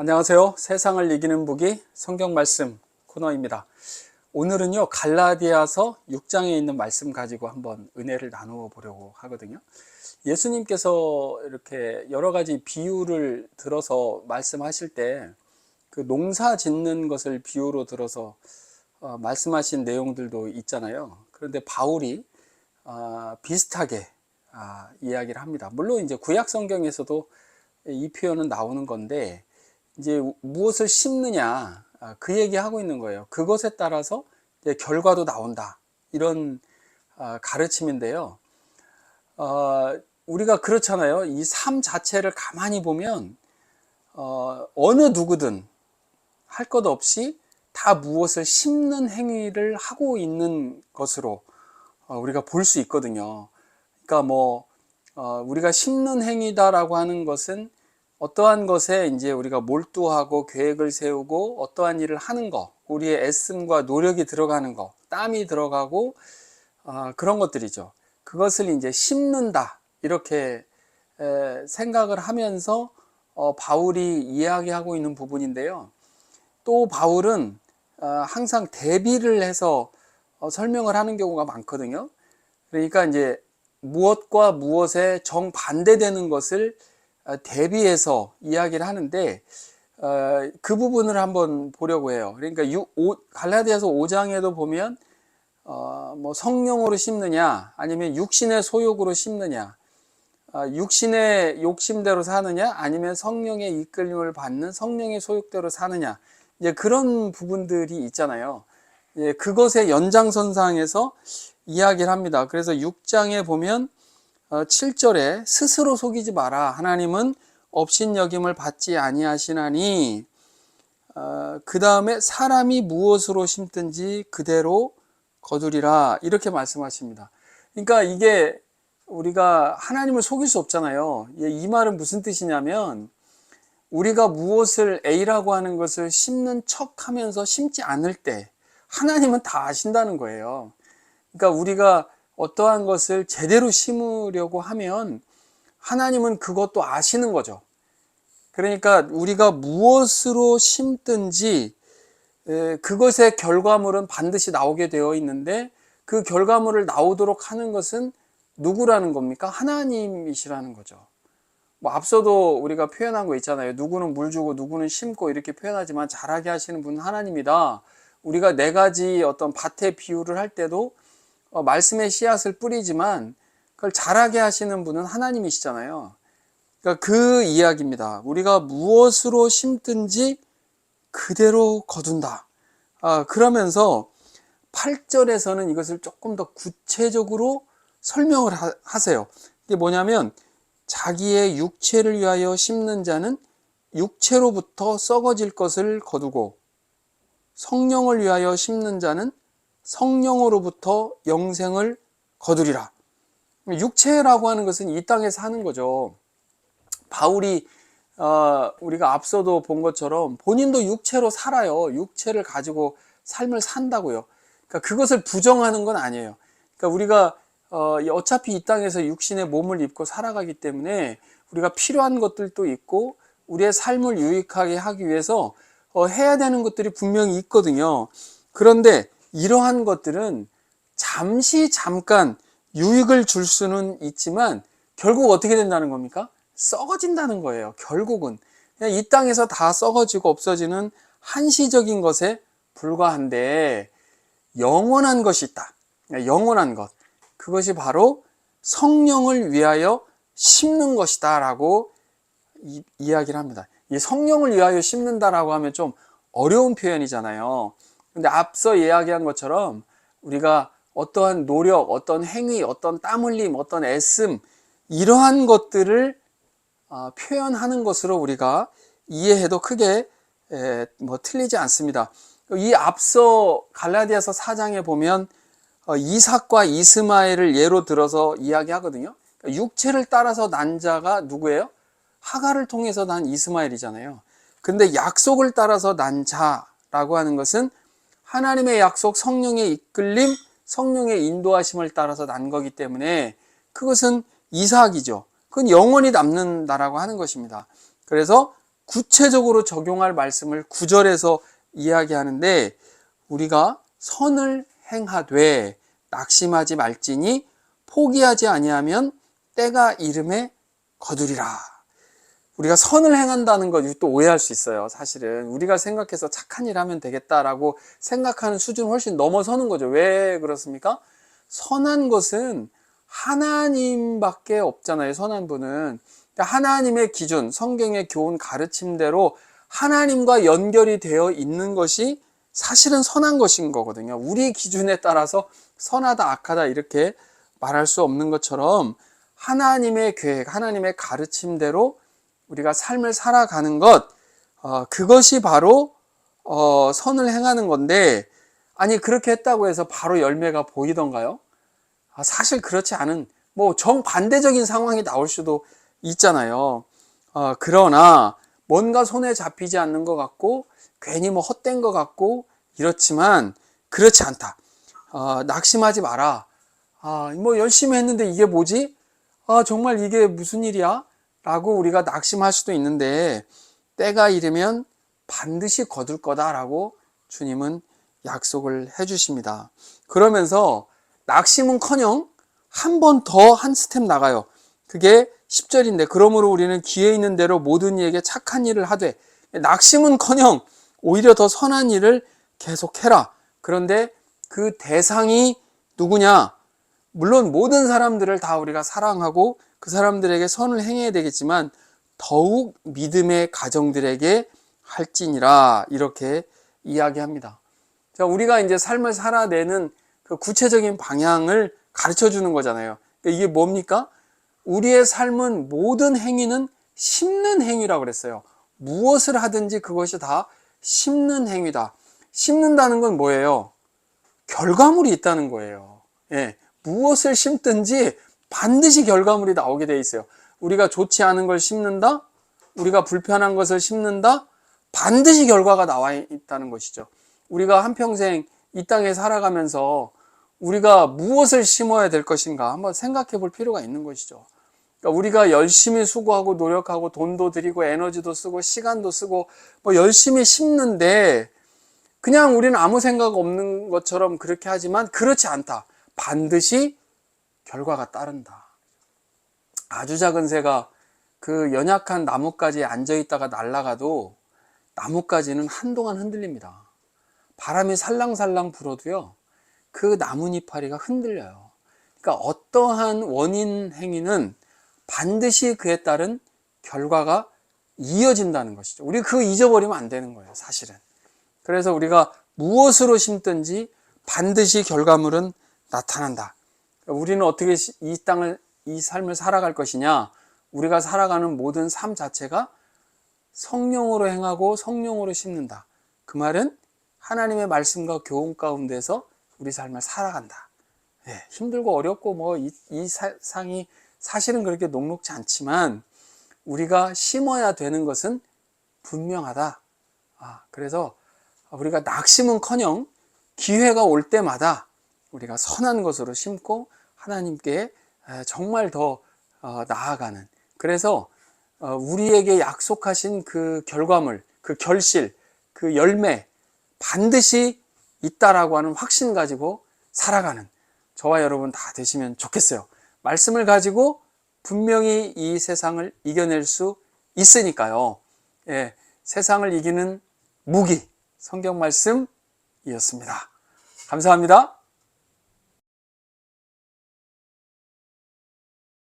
안녕하세요. 세상을 이기는 북이 성경 말씀 코너입니다. 오늘은요, 갈라디아서 6장에 있는 말씀 가지고 한번 은혜를 나누어 보려고 하거든요. 예수님께서 이렇게 여러 가지 비유를 들어서 말씀하실 때 그 농사 짓는 것을 비유로 들어서 어, 말씀하신 내용들도 있잖아요. 그런데 바울이 아, 비슷하게 아, 이야기를 합니다. 물론 이제 구약 성경에서도 이 표현은 나오는 건데 이제 무엇을 심느냐 아, 그 얘기하고 있는 거예요. 그것에 따라서 결과도 나온다 이런 아, 가르침인데요. 어, 우리가 그렇잖아요. 이 삶 자체를 가만히 보면 어, 어느 누구든 할 것 없이 다 무엇을 심는 행위를 하고 있는 것으로 어, 우리가 볼 수 있거든요. 그러니까 뭐 어, 우리가 심는 행위다라고 하는 것은 어떠한 것에 이제 우리가 몰두하고 계획을 세우고 어떠한 일을 하는 거, 우리의 애씀과 노력이 들어가는 거, 땀이 들어가고 어, 그런 것들이죠. 그것을 이제 심는다 이렇게 에, 생각을 하면서 어, 바울이 이야기하고 있는 부분인데요. 또 바울은 어, 항상 대비를 해서 어, 설명을 하는 경우가 많거든요. 그러니까 이제 무엇과 무엇에 정반대되는 것을 어, 대비해서 이야기를 하는데 어, 그 부분을 한번 보려고 해요. 그러니까 갈라디아서 5장에도 보면 어, 뭐 성령으로 심느냐 아니면 육신의 소욕으로 심느냐 어, 육신의 욕심대로 사느냐 아니면 성령의 이끌림을 받는 성령의 소욕대로 사느냐 이제 그런 부분들이 있잖아요. 예, 그것의 연장선상에서 이야기를 합니다. 그래서 6장에 보면 어, 7절에 스스로 속이지 마라. 하나님은 업신여김을 받지 아니하시나니 어, 그 다음에 사람이 무엇으로 심든지 그대로 거두리라 이렇게 말씀하십니다. 그러니까 이게 우리가 하나님을 속일 수 없잖아요. 예, 이 말은 무슨 뜻이냐면 우리가 무엇을 A라고 하는 것을 심는 척 하면서 심지 않을 때 하나님은 다 아신다는 거예요. 그러니까 우리가 어떠한 것을 제대로 심으려고 하면 하나님은 그것도 아시는 거죠. 그러니까 우리가 무엇으로 심든지 그것의 결과물은 반드시 나오게 되어 있는데 그 결과물을 나오도록 하는 것은 누구라는 겁니까? 하나님이시라는 거죠. 뭐 앞서도 우리가 표현한 거 있잖아요. 누구는 물 주고 누구는 심고 이렇게 표현하지만 잘하게 하시는 분은 하나님이다. 우리가 네 가지 어떤 밭의 비유를 할 때도 어, 말씀의 씨앗을 뿌리지만 그걸 잘하게 하시는 분은 하나님이시잖아요. 그러니까 그 이야기입니다. 우리가 무엇으로 심든지 그대로 거둔다. 아, 그러면서 8절에서는 이것을 조금 더 구체적으로 설명을 하, 하세요. 이게 뭐냐면 자기의 육체를 위하여 심는 자는 육체로부터 썩어질 것을 거두고 성령을 위하여 심는 자는 성령으로부터 영생을 거두리라. 육체라고 하는 것은 이 땅에서 하는 거죠. 바울이 어, 우리가 앞서도 본 것처럼 본인도 육체로 살아요. 육체를 가지고 삶을 산다고요. 그러니까 그것을 부정하는 건 아니에요. 그러니까 우리가 어, 어차피 이 땅에서 육신의 몸을 입고 살아가기 때문에 우리가 필요한 것들도 있고 우리의 삶을 유익하게 하기 위해서 어, 해야 되는 것들이 분명히 있거든요. 그런데 이러한 것들은 잠시 잠깐 유익을 줄 수는 있지만 결국 어떻게 된다는 겁니까? 썩어진다는 거예요. 결국은 그냥 이 땅에서 다 썩어지고 없어지는 한시적인 것에 불과한데 영원한 것이 있다. 영원한 것. 그것이 바로 성령을 위하여 심는 것이다 라고 이, 이야기를 합니다. 이 성령을 위하여 심는다라고 하면 좀 어려운 표현이잖아요. 근데 앞서 이야기한 것처럼 우리가 어떠한 노력, 어떤 행위, 어떤 땀 흘림, 어떤 애씀 이러한 것들을 어, 표현하는 것으로 우리가 이해해도 크게 에, 뭐 틀리지 않습니다. 이 앞서 갈라디아서 4장에 보면 어, 이삭과 이스마엘을 예로 들어서 이야기하거든요. 그러니까 육체를 따라서 난 자가 누구예요? 하가를 통해서 난 이스마엘이잖아요. 근데 약속을 따라서 난 자라고 하는 것은 하나님의 약속, 성령의 이끌림, 성령의 인도하심을 따라서 난 거기 때문에 그것은 이삭이죠. 그건 영원히 남는다라고 하는 것입니다. 그래서 구체적으로 적용할 말씀을 구절에서 이야기하는데 우리가 선을 행하되 낙심하지 말지니 포기하지 아니하면 때가 이름에 거두리라. 우리가 선을 행한다는 것, 또 오해할 수 있어요. 사실은. 우리가 생각해서 착한 일 하면 되겠다라고 생각하는 수준 훨씬 넘어서는 거죠. 왜 그렇습니까? 선한 것은 하나님밖에 없잖아요. 선한 분은. 그러니까 하나님의 기준, 성경의 교훈 가르침대로 하나님과 연결이 되어 있는 것이 사실은 선한 것인 거거든요. 우리 기준에 따라서 선하다, 악하다 이렇게 말할 수 없는 것처럼 하나님의 계획, 하나님의 가르침대로 우리가 삶을 살아가는 것, 어, 그것이 바로 어, 선을 행하는 건데, 아니 그렇게 했다고 해서 바로 열매가 보이던가요? 아, 사실 그렇지 않은 뭐 정반대적인 상황이 나올 수도 있잖아요. 어, 그러나 뭔가 손에 잡히지 않는 것 같고 괜히 뭐 헛된 것 같고 이렇지만 그렇지 않다. 어, 낙심하지 마라. 아, 뭐 열심히 했는데 이게 뭐지? 아, 정말 이게 무슨 일이야? 라고 우리가 낙심할 수도 있는데 때가 이르면 반드시 거둘 거다라고 주님은 약속을 해 주십니다. 그러면서 낙심은 커녕 한 번 더 한 스텝 나가요. 그게 10절인데 그러므로 우리는 기회 있는 대로 모든 이에게 착한 일을 하되 낙심은 커녕 오히려 더 선한 일을 계속해라. 그런데 그 대상이 누구냐? 물론 모든 사람들을 다 우리가 사랑하고 그 사람들에게 선을 행해야 되겠지만 더욱 믿음의 가정들에게 할지니라 이렇게 이야기합니다. 자, 우리가 이제 삶을 살아내는 그 구체적인 방향을 가르쳐 주는 거잖아요. 그러니까 이게 뭡니까? 우리의 삶은 모든 행위는 심는 행위라고 그랬어요. 무엇을 하든지 그것이 다 심는 행위다. 심는다는 건 뭐예요? 결과물이 있다는 거예요. 예. 무엇을 심든지 반드시 결과물이 나오게 돼 있어요. 우리가 좋지 않은 걸 심는다? 우리가 불편한 것을 심는다? 반드시 결과가 나와 있다는 것이죠. 우리가 한평생 이 땅에 살아가면서 우리가 무엇을 심어야 될 것인가 한번 생각해 볼 필요가 있는 것이죠. 그러니까 우리가 열심히 수고하고 노력하고 돈도 들이고 에너지도 쓰고 시간도 쓰고 뭐 열심히 심는데 그냥 우리는 아무 생각 없는 것처럼 그렇게 하지만 그렇지 않다. 반드시 결과가 따른다. 아주 작은 새가 그 연약한 나뭇가지에 앉아 있다가 날아가도 나뭇가지는 한동안 흔들립니다. 바람이 살랑살랑 불어도요, 그 나뭇이파리가 흔들려요. 그러니까 어떠한 원인 행위는 반드시 그에 따른 결과가 이어진다는 것이죠. 우리 그 잊어버리면 안 되는 거예요, 사실은. 그래서 우리가 무엇으로 심든지 반드시 결과물은 나타난다. 우리는 어떻게 이 땅을, 이 삶을 살아갈 것이냐? 우리가 살아가는 모든 삶 자체가 성령으로 행하고 성령으로 심는다. 그 말은 하나님의 말씀과 교훈 가운데서 우리 삶을 살아간다. 예, 힘들고 어렵고 뭐이 세상이 사실은 그렇게 녹록지 않지만 우리가 심어야 되는 것은 분명하다. 아, 그래서 우리가 낙심은커녕 기회가 올 때마다 우리가 선한 것으로 심고 하나님께 정말 더 어, 나아가는 그래서 어, 우리에게 약속하신 그 결과물, 그 결실, 그 열매 반드시 있다라고 하는 확신 가지고 살아가는 저와 여러분 다 되시면 좋겠어요. 말씀을 가지고 분명히 이 세상을 이겨낼 수 있으니까요. 예, 세상을 이기는 무기, 성경 말씀이었습니다. 감사합니다.